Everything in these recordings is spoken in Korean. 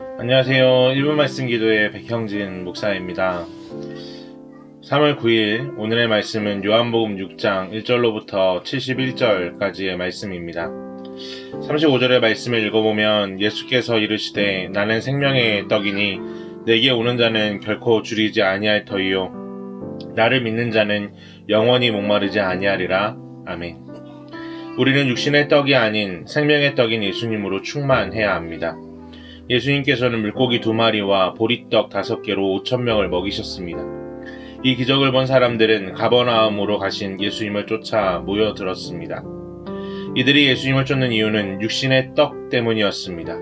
안녕하세요. 1분 말씀 기도의 백형진 목사입니다. 3월 9일 오늘의 말씀은 요한복음 6장 1절로부터 71절까지의 말씀입니다. 35절의 말씀을 읽어보면 예수께서 이르시되 나는 생명의 떡이니 내게 오는 자는 결코 줄이지 아니할 터이요 나를 믿는 자는 영원히 목마르지 아니하리라. 아멘. 우리는 육신의 떡이 아닌 생명의 떡인 예수님으로 충만해야 합니다. 예수님께서는 물고기 두 마리와 보리떡 다섯 개로 오천 명을 먹이셨습니다. 이 기적을 본 사람들은 가버나움으로 가신 예수님을 쫓아 모여들었습니다. 이들이 예수님을 쫓는 이유는 육신의 떡 때문이었습니다.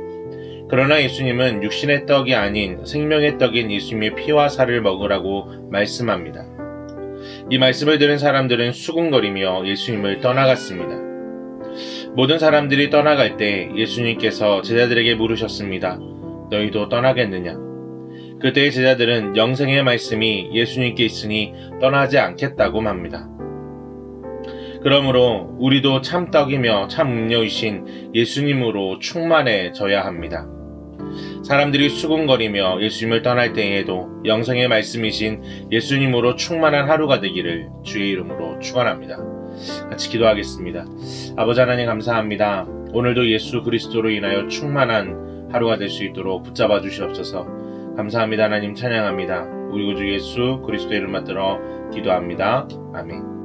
그러나 예수님은 육신의 떡이 아닌 생명의 떡인 예수님의 피와 살을 먹으라고 말씀합니다. 이 말씀을 들은 사람들은 수군거리며 예수님을 떠나갔습니다. 모든 사람들이 떠나갈 때 예수님께서 제자들에게 물으셨습니다. 너희도 떠나겠느냐? 그때의 제자들은 영생의 말씀이 예수님께 있으니 떠나지 않겠다고 합니다. 그러므로 우리도 참 떡이며 참 음료이신 예수님으로 충만해져야 합니다. 사람들이 수군거리며 예수님을 떠날 때에도 영생의 말씀이신 예수님으로 충만한 하루가 되기를 주의 이름으로 축원합니다. 같이 기도하겠습니다. 아버지 하나님 감사합니다. 오늘도 예수 그리스도로 인하여 충만한 하루가 될 수 있도록 붙잡아 주시옵소서. 감사합니다. 하나님 찬양합니다. 우리 구주 예수 그리스도 이름 받들어 기도합니다. 아멘.